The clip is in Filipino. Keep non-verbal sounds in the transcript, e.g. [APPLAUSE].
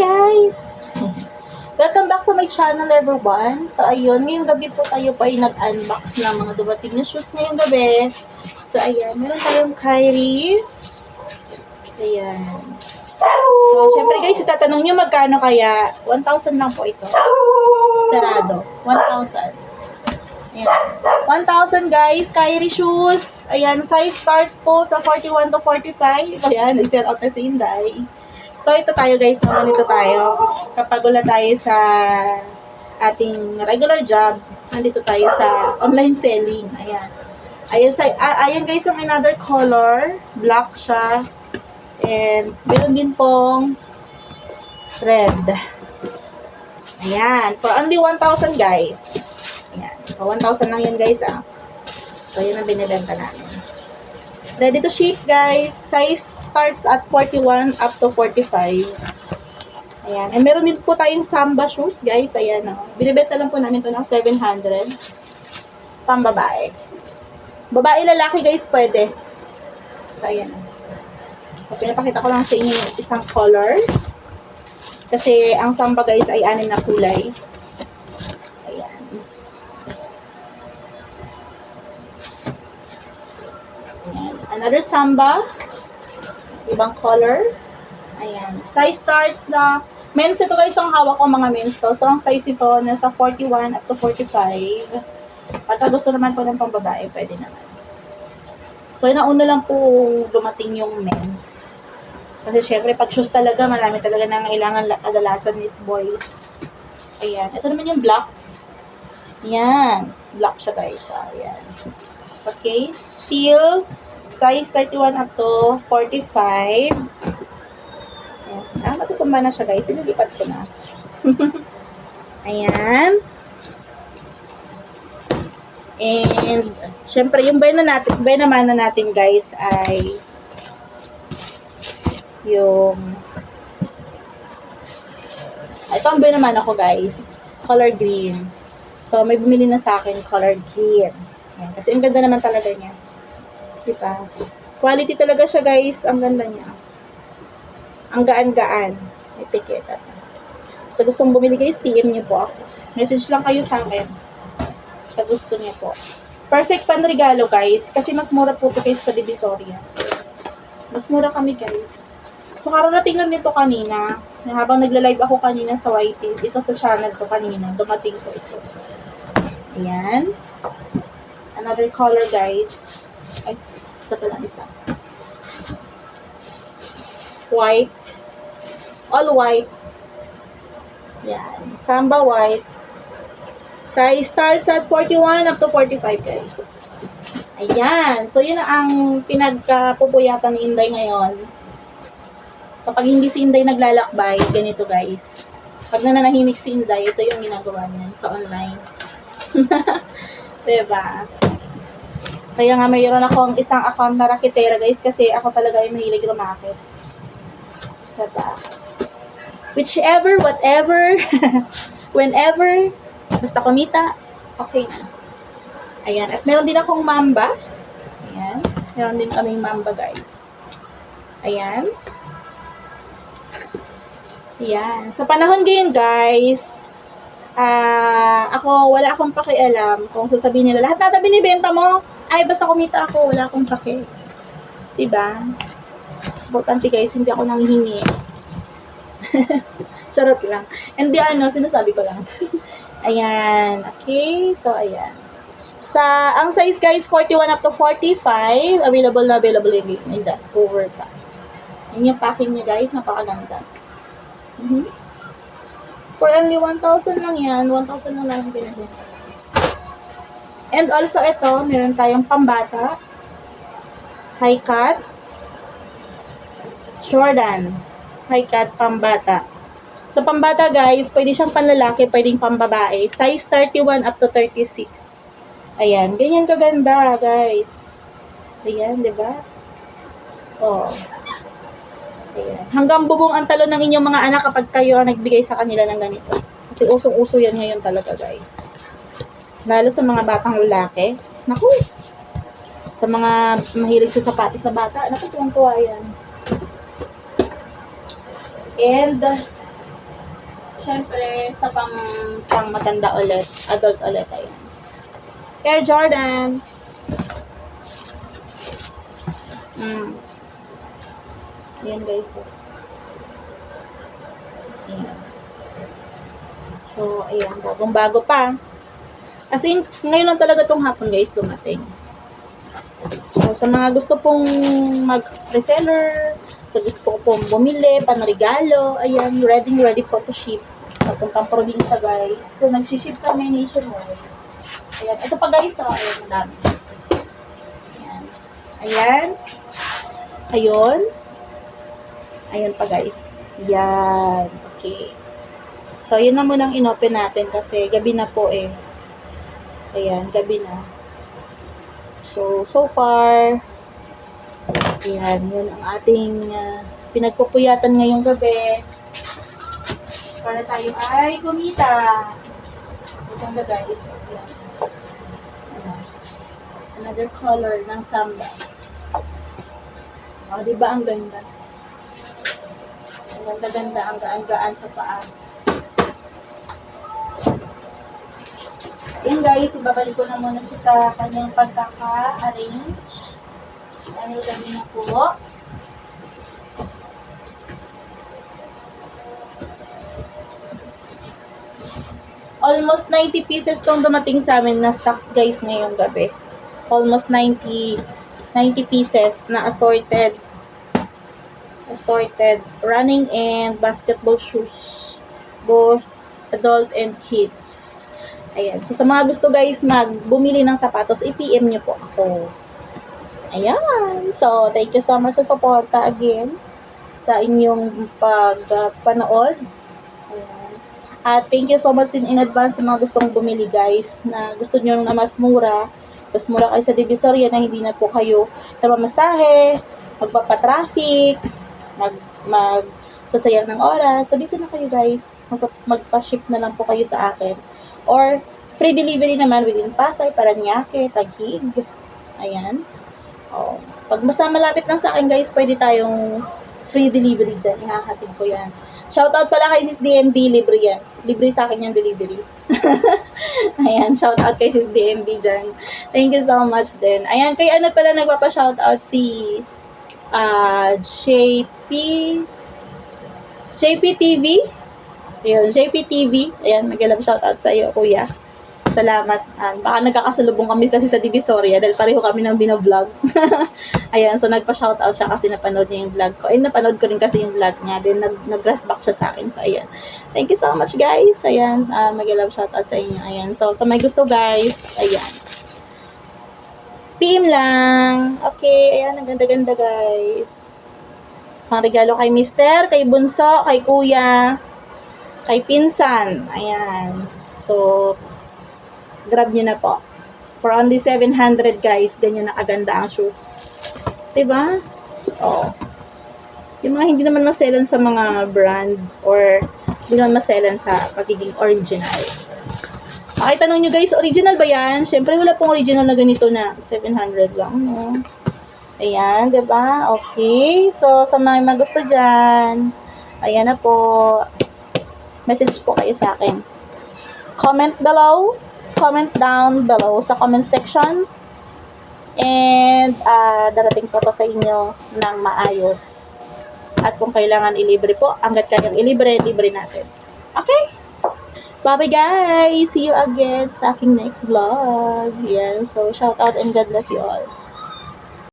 guys! [LAUGHS] Welcome back to my channel everyone. So ayun, ngayong gabi po tayo po ay nag-unbox ng mga dumating na shoes ngayong gabi. So ayan, meron tayong Kyrie. Ayan. So syempre guys, itatanong nyo magkano kaya? 1,000 lang po ito. Sarado. 1,000. Ayan. 1,000 guys, Kyrie shoes. Ayan, size starts po sa 41 to 45. Ayan, nag-sell out na si Inday. So, ito tayo guys, no, ganito tayo. Kapag wala tayo sa ating regular job, nandito tayo sa online selling. Ayan. Ayan, sa, ah, ayan guys, ang another color. Black siya. And, meron din pong red. Ayan. For only 1,000 guys. Ayan. So, 1,000 lang yun guys, ah. So, yun ang binibenta namin. Ready to ship, guys. Size starts at 41 up to 45. Ayan. And meron din po tayong Samba shoes, guys. Ayan, oh. Binibenta lang po namin to ng 700. Pang babae. Babae, lalaki, guys, pwede. So, ayan. So, pinapakita ko lang sa inyo yung isang color. Kasi ang Samba, guys, ay anim na kulay. Ayan. Ayan. Another samba. Ibang color. Ayan. Size starts na, men's ito guys ang hawak ko mga men's to. So, ang size nito nasa 41 up to 45. Pagka gusto naman po ng pambabae, pwede naman. So, nauna lang po dumating yung men's. Kasi syempre, pag shoes talaga, marami talaga na kailangan la- kadalasan is boys. Ayan. Ito naman yung black. Ayan. Black siya guys. Ayan. Okay, steel, size 31 up to 45. Ayan. Ah, matutumba na siya guys. Ililipat ko na. [LAUGHS] Ayan. And, syempre, yung na natin, buy naman na natin guys ay yung ito ang buy naman ako guys. Color green. So, may bumili na sa akin color green. Ayan, kasi ang ganda naman talaga niya. Diba? Quality talaga siya, guys. Ang ganda niya. Ang gaan-gaan. Etiketa. So, gustong bumili, guys, PM niyo po ako. Message lang kayo sa akin. Sa gusto niyo po. Perfect panregalo, guys. Kasi mas mura po ito kaysa sa Divisoria. Mas mura kami, guys. So, kararating lang nito kanina. na Habang nagla-live ako kanina sa YT, ito sa channel ko kanina, dumating ko ito. Ayan. Another color, guys. Ay, ito pa lang isa. White. All white. Yan. Samba white. Size starts at 41 up to 45, guys. Ayan. So, yun ang pinagkapupuyatan ni Inday ngayon. Kapag hindi si Inday naglalakbay, ganito, guys. Pag nananahimik si Inday, ito yung ginagawa niya sa online. [LAUGHS] diba? Kaya nga mayroon akong isang account na raketera guys kasi ako talaga ay mahilig rumakit. Diba? Whichever, whatever, [LAUGHS] whenever, basta kumita, okay na. Ayan. At meron din akong mamba. Ayan. Meron din kaming mamba guys. Ayan. Ayan. Sa panahon ngayon guys, ah ako, wala akong pakialam kung sasabihin nila, lahat na binibenta mo, ay basta kumita ako, wala akong paki. Diba? Importante guys, hindi ako nanghihingi. [LAUGHS] Charot lang. Hindi ano, sinasabi ko lang. [LAUGHS] ayan. Okay, so ayan. Sa, ang size guys, 41 up to 45, available na available yung may dust cover pa. Yan yung packing niya guys, napakaganda. Mhm. For only 1,000 lang yan. 1,000 lang lang guys. And also ito, meron tayong pambata. High cut. Jordan. High cut pambata. Sa pambata guys, pwede siyang panlalaki, pwedeng pambabae. Size 31 up to 36. Ayan, ganyan kaganda guys. Ayan, di ba? Oh. Ayan. Hanggang bubong ang talo ng inyong mga anak kapag kayo ang nagbigay sa kanila ng ganito. Kasi usong-uso yan ngayon talaga, guys. Lalo sa mga batang lalaki. Naku! Sa mga mahilig sa sapatos na bata, naku, tuwang-tuwa yan. And, Siyempre, sa pang, pang matanda ulit, adult ulit, ayun. Air Jordan. Mm. Ayan guys. oh. Ayan. So, ayan, bagong bago pa. As in, ngayon lang talaga tong hapon guys dumating. So, sa mga gusto pong mag-reseller, sa gusto ko pong bumili, panregalo, ayan, ready ready po to ship. Papuntang probinsya guys. So, nagsiship kami nationwide. Ayan, ito pa guys, oh, ayan, madami. Ayan. Ayan. Ayun. Ayan pa guys. Yan. Okay. So, yun na munang inopen natin kasi gabi na po eh. Ayan, gabi na. So, so far, ayan, yun ang ating uh, pinagpupuyatan ngayong gabi. Para tayo ay kumita. Maganda guys. Ayan. Ayan. Another color ng samba. O, di ba ang ganda? Ang ganda-ganda, ang gaan-gaan sa paa. Yan guys, ibabalik ko na muna siya sa kanyang pagkaka-arrange. Dahil gabi na po. Almost 90 pieces tong dumating sa amin na stocks guys ngayong gabi. Almost 90 90 pieces na assorted assorted running and basketball shoes both adult and kids. Ayan. So, sa mga gusto guys mag bumili ng sapatos, i-PM nyo po ako. Ayan. So, thank you so much sa suporta again sa inyong pagpanood. Ayan. At thank you so much din in advance sa mga gustong bumili guys na gusto nyo na mas mura. Mas mura kayo sa Divisoria na hindi na po kayo namamasahe, magpapatraffic, mag, mag sasayang ng oras. So, dito na kayo guys. Magpa, magpa-ship na lang po kayo sa akin. Or, free delivery naman within Pasay, Paranaque, Taguig. Ayan. Oh. Pag basta malapit lang sa akin guys, pwede tayong free delivery dyan. Ihahatid ko yan. Shoutout pala kay Sis DND, libre yan. Libre sa akin yung delivery. [LAUGHS] Ayan, shoutout kay Sis DND dyan. Thank you so much din. Ayan, kay ano pala nagpapa-shoutout si ah JP JPTV. Ayun, JPTV. Ayan, mag-love shoutout sa iyo, kuya. Salamat. Um, baka nagkakasalubong kami kasi sa Divisoria dahil pareho kami ng binablog. [LAUGHS] Ayan, so nagpa-shoutout siya kasi napanood niya yung vlog ko. Ay, napanood ko rin kasi yung vlog niya. Then, nag nag-rest back siya sa akin. So, ayan. Thank you so much, guys. Ayan, uh, mag-love shoutout sa inyo. Ayan, so sa may gusto, guys, ayan. PM lang. Okay, ayan, ang ganda-ganda, guys. Mga regalo kay Mister, kay Bunso, kay Kuya, kay Pinsan. Ayan. So, grab nyo na po. For only 700 guys, ganyan na kaganda ang shoes. Diba? Oh. Yung mga hindi naman maselan sa mga brand or hindi naman maselan sa pagiging original. Okay, tanong nyo guys, original ba yan? Siyempre, wala pong original na ganito na 700 lang, no? Ayan, 'di ba? Okay. So, sa mga mga gusto dyan, ayan na po. Message po kayo sa akin. Comment below. Comment down below sa comment section. And, ah, darating po to sa inyo ng maayos. At kung kailangan ilibre po, hanggat kayang ilibre, libre natin. Okay? Bye-bye guys! See you again sa aking next vlog. Yan. So, shout out and God bless you all.